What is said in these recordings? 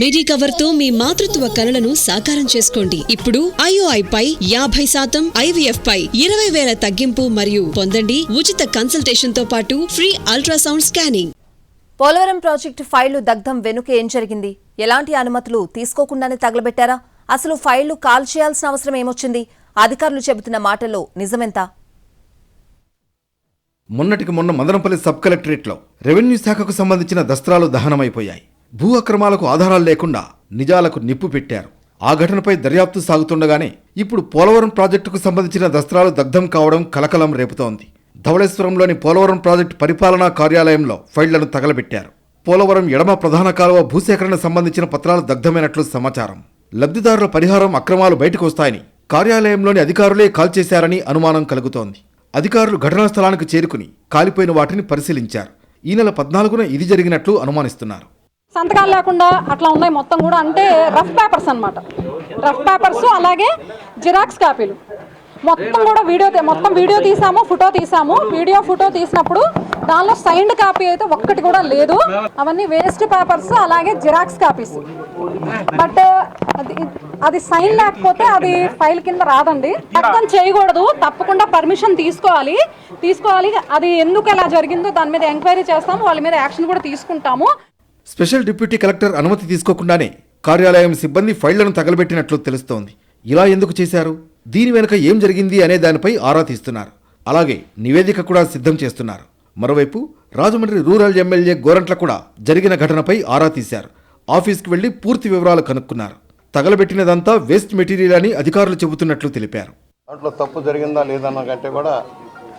మిడి కవర్తో మీ మాతృత్వ కలలను సాకారం చేసుకోండి. ఇప్పుడు ఐఓఐ పై యాభై శాతం ఐవీఎఫ్ పై ఇరవై వేల తగ్గింపు మరియు పొందండి ఉచిత కన్సల్టేషన్తో పాటు free ultrasound scanning Polavaram project ఫైళ్ళు దగ్ధం వెనుక ఏం జరిగింది? ఎలాంటి అనుమతులు తీసుకోకుండానే తగలబెట్టారా? అసలు ఫైళ్ళు కాల్ చేయాల్సిన అవసరం ఏమొచ్చింది? అధికారులు చెబుతున్న మాటల్లో నిజమెంత? మొన్నటికి మొన్న మదనపల్లి సబ్ కలెక్టరేట్లో రెవెన్యూ శాఖకు సంబంధించిన దస్త్రాలు దహనమైపోయాయి. భూ అక్రమాలకు ఆధారాలు లేకుండా నిజాలకు నిప్పు పెట్టారు. ఆ ఘటనపై దర్యాప్తు సాగుతుండగానే ఇప్పుడు పోలవరం ప్రాజెక్టుకు సంబంధించిన దస్త్రాలు దగ్ధం కావడం కలకలం రేపుతోంది. ధవళేశ్వరంలోని పోలవరం ప్రాజెక్టు పరిపాలనా కార్యాలయంలో ఫైళ్ళను తగలబెట్టారు. పోలవరం ఎడమ ప్రధాన కాలువ భూసేకరణ సంబంధించిన పత్రాలు దగ్ధమైనట్లు సమాచారం. లబ్ధిదారుల పరిహారం అక్రమాలు బయటకు వస్తాయని కార్యాలయంలోని అధికారులే కాల్చేశారని అనుమానం కలుగుతోంది. అధికారులు ఘటనా స్థలానికి చేరుకుని కాలిపోయిన వాటిని పరిశీలించారు. ఈ నెల పద్నాలుగున ఇది జరిగినట్లు అనుమానిస్తున్నారు. సంతకాలు లేకుండా అట్లా ఉన్నాయి మొత్తం కూడా అంటే రఫ్ పేపర్స్ అన్నమాట. రఫ్ పేపర్స్ అలాగే జిరాక్స్ కాపీలు. మొత్తం కూడా వీడియో మొత్తం వీడియో తీసాము ఫోటో తీసాము. వీడియో ఫోటో తీసినప్పుడు దానిలో సైన్డ్ కాపీ అయితే ఒక్కటి కూడా లేదు. అవన్నీ వేస్ట్ పేపర్స్ అలాగే జిరాక్స్ కాపీస్. బట్ అది అది సైన్ లేకపోతే అది ఫైల్ కింద రాదండి. అర్థం చేయకూడదు తప్పకుండా పర్మిషన్ తీసుకోవాలి. తీసుకోవాలి అది ఎందుకు ఎలా జరిగిందో దాని మీద ఎంక్వైరీ చేస్తాము వాళ్ళ మీద యాక్షన్ కూడా తీసుకుంటాము. స్పెషల్ డిప్యూటీ కలెక్టర్ అనుమతి తీసుకోకుండానే కార్యాలయం సిబ్బంది ఫైళ్ళను తగలబెట్టినట్లు తెలుస్తోంది. ఇలా ఎందుకు చేశారు? దీని వెనుక ఏం జరిగింది అనే దానిపై ఆరా తీస్తున్నారు. అలాగే నివేదిక కూడా సిద్ధం చేస్తున్నారు. మరోవైపు రాజమండ్రి రూరల్ ఎమ్మెల్యే గోరంట్ల కూడా జరిగిన ఘటనపై ఆరా తీశారు. ఆఫీస్కి వెళ్ళి పూర్తి వివరాలు కనుక్కున్నారు. తగలబెట్టినదంతా వేస్ట్ మెటీరియల్ అని అధికారులు చెబుతున్నట్లు తెలిపారు. దాంట్లో తప్పు జరిగిందా లేదన్న కంటే కూడా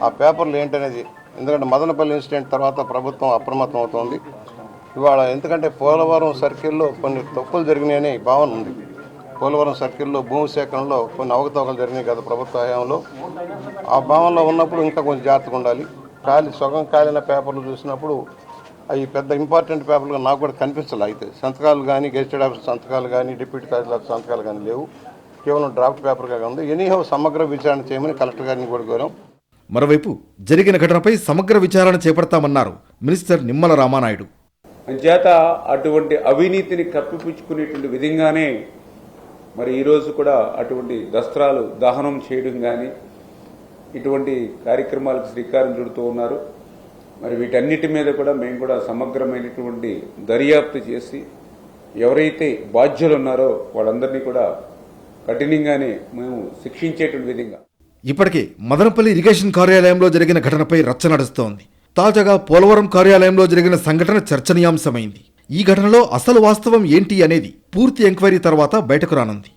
ఆ పేపర్లు ఏంటనేది ఎందుకంటే మదనపల్లి ఇన్సిడెంట్ తర్వాత ప్రభుత్వం అప్రమత్తం అవుతోంది ఇవాళ ఎందుకంటే పోలవరం సర్కిల్లో కొన్ని తప్పులు జరిగినాయని భావన ఉంది. పోలవరం సర్కిల్లో భూమి సేకరణలో కొన్ని అవకతవకలు జరిగినాయి గత ప్రభుత్వ హయాంలో. ఆ భావనలో ఉన్నప్పుడు ఇంకా కొంచెం జాగ్రత్తగా ఉండాలి. ఖాళీ సగం కాలిన పేపర్లు చూసినప్పుడు అవి పెద్ద ఇంపార్టెంట్ పేపర్లుగా నాకు కూడా కనిపించాలి అయితే. సంతకాలు కానీ గెజిటెడ్ ఆఫీస్ సంతకాలు కానీ డిప్యూటీ తహసీల్దార్ సంతకాలు కానీ లేవు. కేవలం డ్రాఫ్ట్ పేపర్గా ఉంది. ఎనీహౌ సమగ్ర విచారణ చేయమని కలెక్టర్ గారిని కూడా కోరాం. మరోవైపు జరిగిన ఘటనపై సమగ్ర విచారణ చేపడతామన్నారు మినిస్టర్ నిమ్మల రామానాయుడు. అంచేత అటువంటి అవినీతిని కప్పిపుచ్చుకునేటువంటి విధంగానే మరి ఈరోజు కూడా అటువంటి దస్త్రాలు దహనం చేయడం కానీ ఇటువంటి కార్యక్రమాలకు శ్రీకారం చుడుతూ ఉన్నారు. మరి వీటన్నిటి మీద కూడా మేము కూడా సమగ్రమైనటువంటి దర్యాప్తు చేసి ఎవరైతే బాధ్యులు ఉన్నారో వాళ్ళందరినీ కూడా కఠినంగానే మేము శిక్షించేటువంటి విధంగా. ఇప్పటికే మదనపల్లి ఇరిగేషన్ కార్యాలయంలో జరిగిన ఘటనపై రచ్చ నడుస్తోంది. తాజాగా పోలవరం కార్యాలయంలో జరిగిన సంఘటన చర్చనీయాంశమైంది. ఈ ఘటనలో అసలు వాస్తవం ఏంటి అనేది పూర్తి ఎంక్వైరీ తర్వాత బయటకు రానుంది.